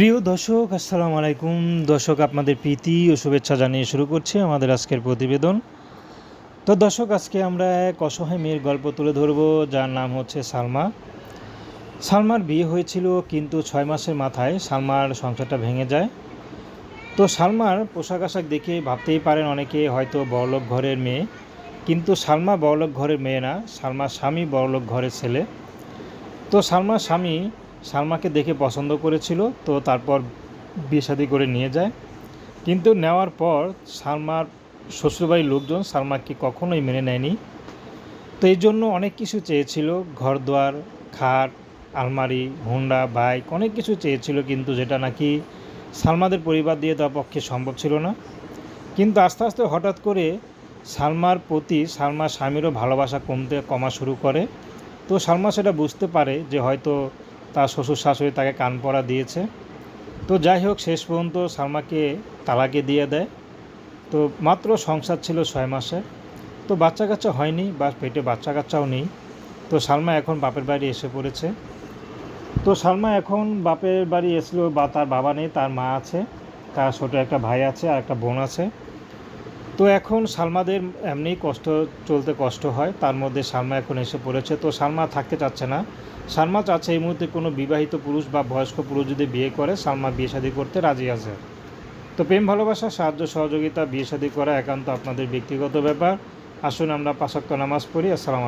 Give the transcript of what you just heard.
প্রিয় দর্শক, আসসালামু আলাইকুম। দর্শক, আপনাদের প্রীতি ও শুভেচ্ছা জানিয়ে শুরু করছি আমাদের আজকের প্রতিবেদন। তো দর্শক, আজকে আমরা এক অসহায় মেয়ের গল্প তুলে ধরব, যার নাম হচ্ছে সালমা। সালমার বিয়ে হয়েছিল কিন্তু ছয় মাসের মাথায় সালমার সংসারটা ভেঙে যায়। তো সালমার পোশাক আশাক দেখে ভাবতেই পারেন অনেকে হয়তো বড়লোক ঘরের মেয়ে। কিন্তু সালমা বড়লোক ঘরের মেয়ে না, সালমার স্বামী বড়লোক ঘরের ছেলে। তো সালমার স্বামী সালমাকে দেখে পছন্দ করেছিল, তো তারপর বিয়ে করে নিয়ে যায়। কিন্তু নেওয়ার পর সালমার শ্বশুরবাড়ির লোকজন সালমাকে কখনোই মেনে নেয়নি। তো এই জন্য অনেক কিছু চেয়েছিল ঘর দুয়ার খাট, আলমারি, হুন্ডা, বাইক, অনেক কিছু চেয়েছিল, কিন্তু যেটা নাকি সালমাদের পরিবার দিয়ে তার পক্ষে সম্ভব ছিল না। কিন্তু আস্তে আস্তে হঠাৎ করে সালমার প্রতি সালমার স্বামীরও ভালোবাসা কমতে, কমা শুরু করে। তো সালমা সেটা বুঝতে পারে যে হয়তো তার শ্বশুর শাশুড়ি তাকে কান পড়া দিয়েছে। তো যাই হোক, শেষ পর্যন্ত সালমাকে তালাকে দিয়ে দেয়। তো মাত্র সংসার ছিল ছয় মাসে। তো বাচ্চা কাচ্চা হয়নি বা পেটে বাচ্চা কাচ্চাও নেই। তো সালমা এখন বাপের বাড়ি এসে পড়েছে। তো সালমা এখন বাপের বাড়ি এসলো বা তার বাবা নেই, তার মা আছে, তার ছোটো একটা ভাই আছে আর একটা বোন আছে। তো এখন সালমাদের এমনি কষ্ট চলতে কষ্ট হয়, তার মধ্যে সালমা এখন এসে পড়েছে। তো সালমা থাকতে চাচ্ছে না। সালমা চাচ্ছে এই মুহূর্তে কোনো বিবাহিত পুরুষ বা বয়স্ক পুরুষ যদি বিয়ে করে, সালমা বিয়ে শাদী করতে রাজি আছে। তো প্রেম, ভালোবাসা, সাহায্য, সহযোগিতা, বিয়ে শাদী করা একান্ত আপনাদের ব্যক্তিগত ব্যাপার। আসুন আমরা পাশাক্ত নামাজ পড়ি। আসসালাম